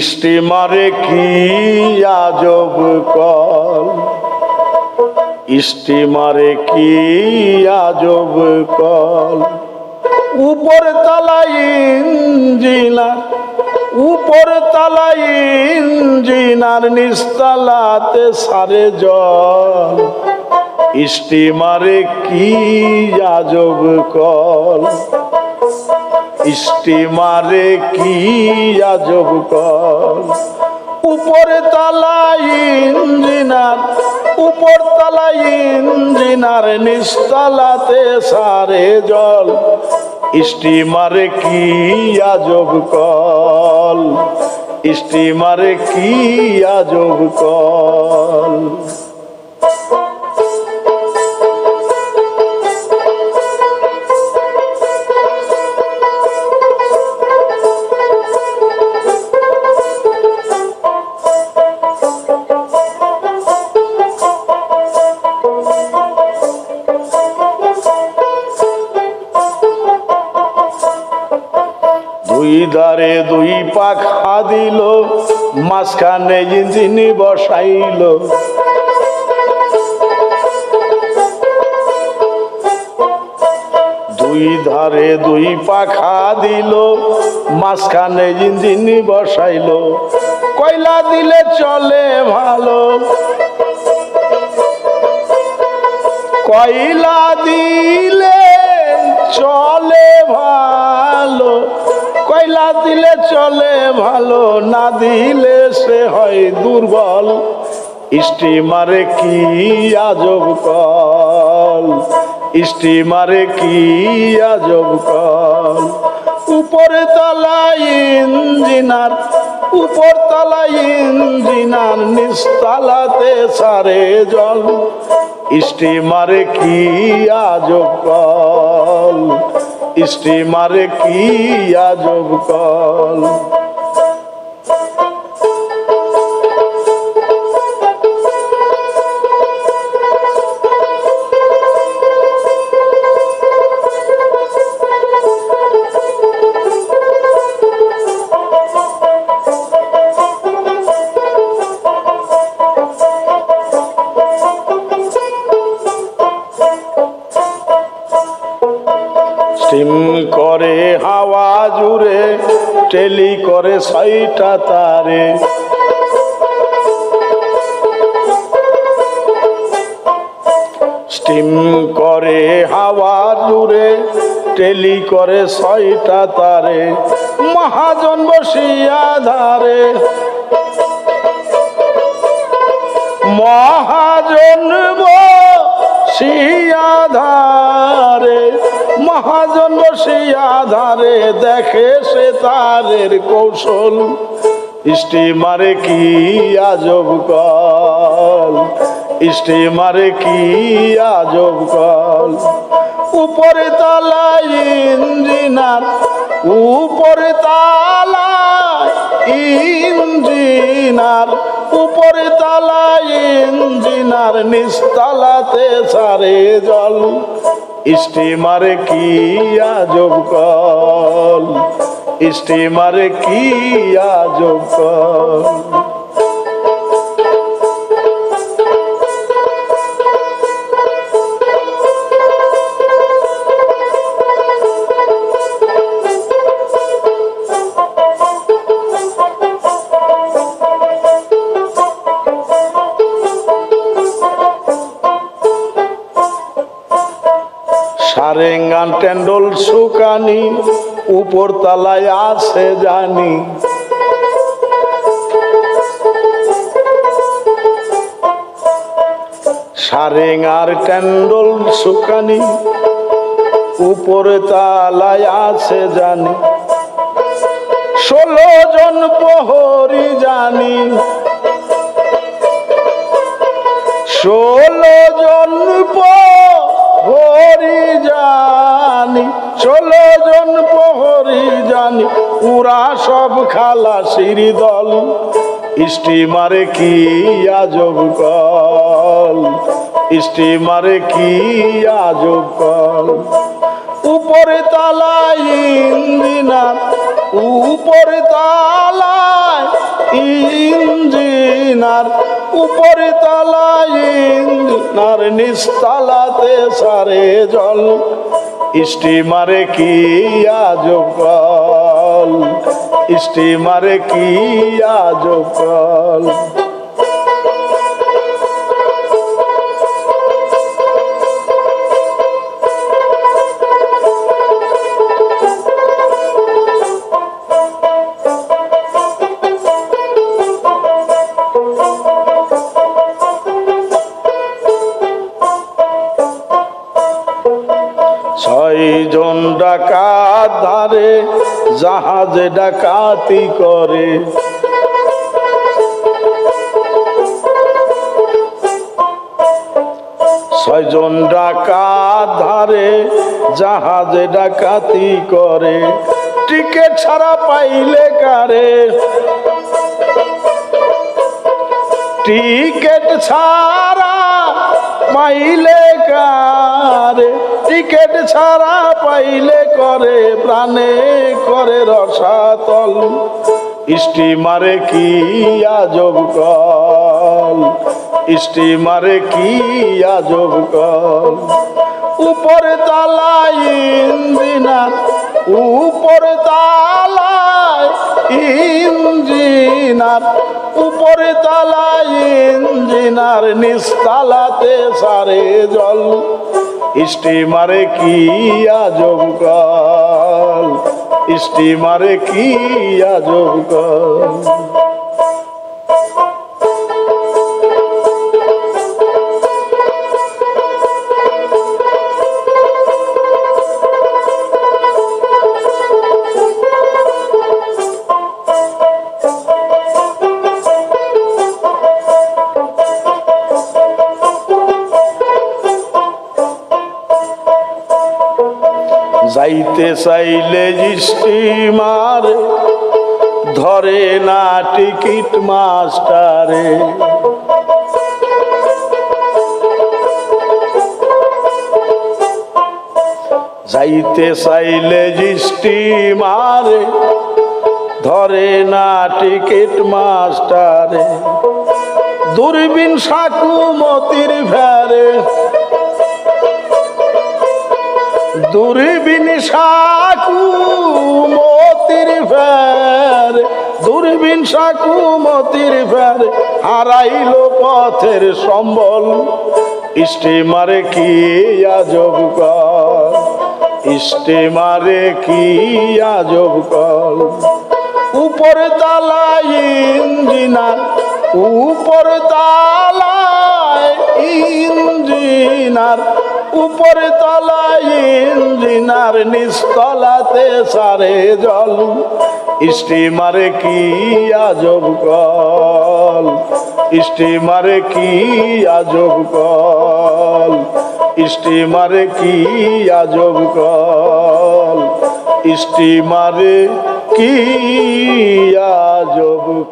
স্টিমারে কি আজব কল? স্টিমারে কি আজব কল? উপর তালাই ইঞ্জিনার উপর তালাই ইঞ্জিনার নিস্তালাতে সারে জল। স্টিমারে কি আজব কল? স্টিমারে কি আজব কল উপরে তালাই ইঞ্জিনার উপর তালাই ইঞ্জিনার নিস্তালাতে সারে জল। স্টিমারে কি আজব কল? স্টিমারে কি আজব কল? দুই ধারে দুই পাখা দিল মাঝখানে ইঞ্জিন বসাইল। দুই ধারে দুই পাখা দিল মাঝখানে ইঞ্জিন বসাইল। কয়লা দিলে চলে ভালো। কয়লা দিলে চলে ভালো। কয়লা দিলে চলে, ভালো না দিলে সে হয় দুর্বল। স্টিমারে কি আজব কল? স্টিমারে কি আজব কল? উপরে তলায় ইঞ্জিনার, উপর তলায় ইঞ্জিনার নিস্তালাতে সারে জল। স্টিমারে কি আজব কল? স্টিমারে কি আজব কল? স্টিম করে হাওয়া জুড়ে, টেলি করে ছয়টা তারে। স্টিম করে হাওয়া জুড়ে, টেলি করে ছয়টা তারে। মহাজন বসিয়া ধারে। মহাজন বসিয়া ধারে। বসিয়া ধারে দেখে সে তারের কৌশল। স্টিমারে কি আজব কল? স্টিমারে কি আজব কল? উপরে তালায় ইঞ্জিনার, উপরে তালায় ইঞ্জিনার, উপরে তালায় ইঞ্জিনার নিস্তালাতে সারে জল। স্টিমারে কি আজব কল? স্টিমারে কি আজব কল? সারেঙ্গান টেন্ডল সুকানি উপর তালায় আছে জানি। সারেঙ্গার টেন্ডল সুকানি উপরে তালায় আছে জানি। ষোলো জন প্রহরী জানি। ষোলো জন জানি, ষোলো জন প্রহরী জানি, পুরা সব খালাসির দল। স্টিমারে কি আজব কল? স্টিমারে কি আজব কল? উপরে তালায় ইঞ্জিনার, উপরে তালায় ইঞ্জিনার উপরে তলায় নার নিস্তালাতে সারে জল। স্টিমারে কি আজ কল স্টিমারে কি আজব ছয়জন ডাকাত ধারে, জাহাজে ডাকাতি করে। ছয়জন ডাকাত ধারে, জাহাজে ডাকাতি করে। টিকিট ছাড়া পাইলে কারে? টিকিট ছাড়া পাইলে কারে? টিকিট ছাড়া পাইলে করে, প্রাণে করে রসাতল। স্টিমারে কি আজব কল? স্টিমারে কি আজব কল? উপরে তালায় ইঞ্জিনার উপরে তালায় ইঞ্জিনার উপরে তালায় ইঞ্জিনার নিস্তালাতে সারে জল। স্টিমারে কি আজব কাল? স্টিমারে কি আজব কল? যাইতে চাইলে স্টিমার ধরে না টিকিট মাস্টারে। যাইতে চাইলে স্টিমারে ধরে না টিকিট মাস্টারে। দূরবীন সাকু মতির ভ্যারে দূরবীন সাকু মতির ফের। দূরবীন সাকু মতির ফের। হারাইল পথের সম্বল। স্টিমারে কি আজব কল স্টিমারে কি আজব কল উপরে তালায় ইঞ্জিনার, উপরে তালায় ইঞ্জিনার। উপরে তলায় ইঞ্জিনার নিস্তলাতে সারে জল। স্টিমারে কি আজব কল? স্টিমারে কি আজব কল? স্টিমারে কি আজব কল? স্টিমারে কি আজব